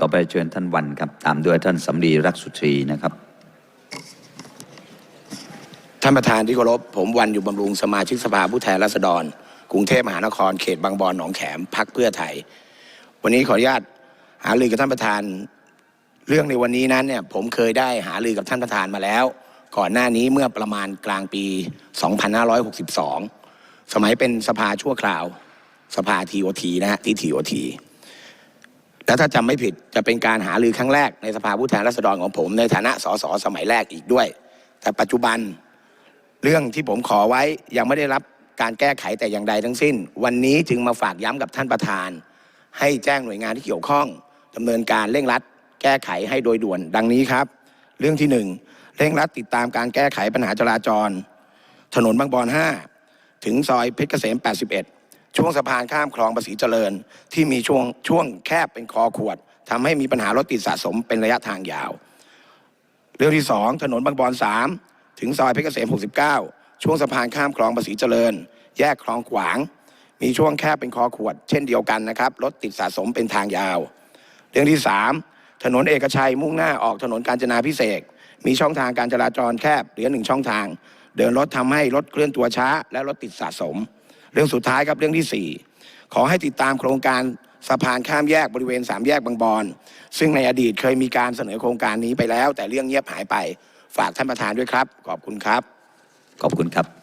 ต่อไปเชิญท่านวันครับ ตามด้วยท่านสำลีรักสุทรีนะครับ ท่านประธานที่เคารพผมวันอยู่บำรุงสมาชิกสภาผู้แทนราษฎร กรุงเทพมหานครเขตบางบอนหนองแขมพักเพื่อไทย วันนี้ขออนุญาตหารือกับท่านประธานเรื่องในวันนี้นั้นเนี่ยผมเคยได้หารือกับท่านประธานมาแล้ว ก่อนหน้านี้เมื่อประมาณกลางปี 2562 สมัยเป็นสภาชั่วคราว สภาทีโอทีนะฮะที่ทีโอที แล้วถ้าจำไม่ผิดจะเป็นการหารือครั้งแรกในสภาผู้แทนราษฎรของผม ในฐานะสสสมัยแรกอีกด้วย แต่ปัจจุบันเรื่องที่ผมขอไว้ยังไม่ได้รับการแก้ไขแต่อย่างใดทั้งสิ้น วันนี้จึงมาฝากย้ำกับท่านประธาน ให้แจ้งหน่วยงานที่เกี่ยวข้องดำเนินการเร่งรัด แก้ไขให้โดยด่วนดังนี้ครับ เรื่องที่หนึ่งเร่งรัดติดตามการแก้ไขปัญหาจราจร ถนนบางบอน5ถึงซอยเพชรเกษม81 ช่วงสะพานข้ามคลองภาษีเจริญ ที่มีช่วงช่วงแคบเป็นคอขวดทำให้มีปัญหารถติดสะสมเป็นระยะทางยาว เรื่องที่สองถนนบางบอนสามถึงซอยเพชรเกษม69 ช่วงสะพานข้ามคลองภาษีเจริญ แยกคลองขวาง มีช่วงแคบเป็นคอขวด เช่นเดียวกันนะครับรถติดสะสมเป็นทางยาว เรื่องที่สามถนนเอกชัยมุ่งหน้าออกถนนกาญจนาพิเศษมีช่องทางการจราจรแคบเหลือหนึ่งช่องทาง เดินรถทำให้รถเคลื่อนตัวช้า และรถติดสะสม เรื่องสุดท้ายครับเรื่องที่สี่ขอให้ติดตามโครงการสะพานข้ามแยกบริเวณสามแยกบางบอน ซึ่งในอดีตเคยมีการเสนอโครงการนี้ไปแล้ว แต่เรื่องเงียบหายไป ฝากท่านประธานด้วยครับ ขอบคุณครับ ขอบคุณครับ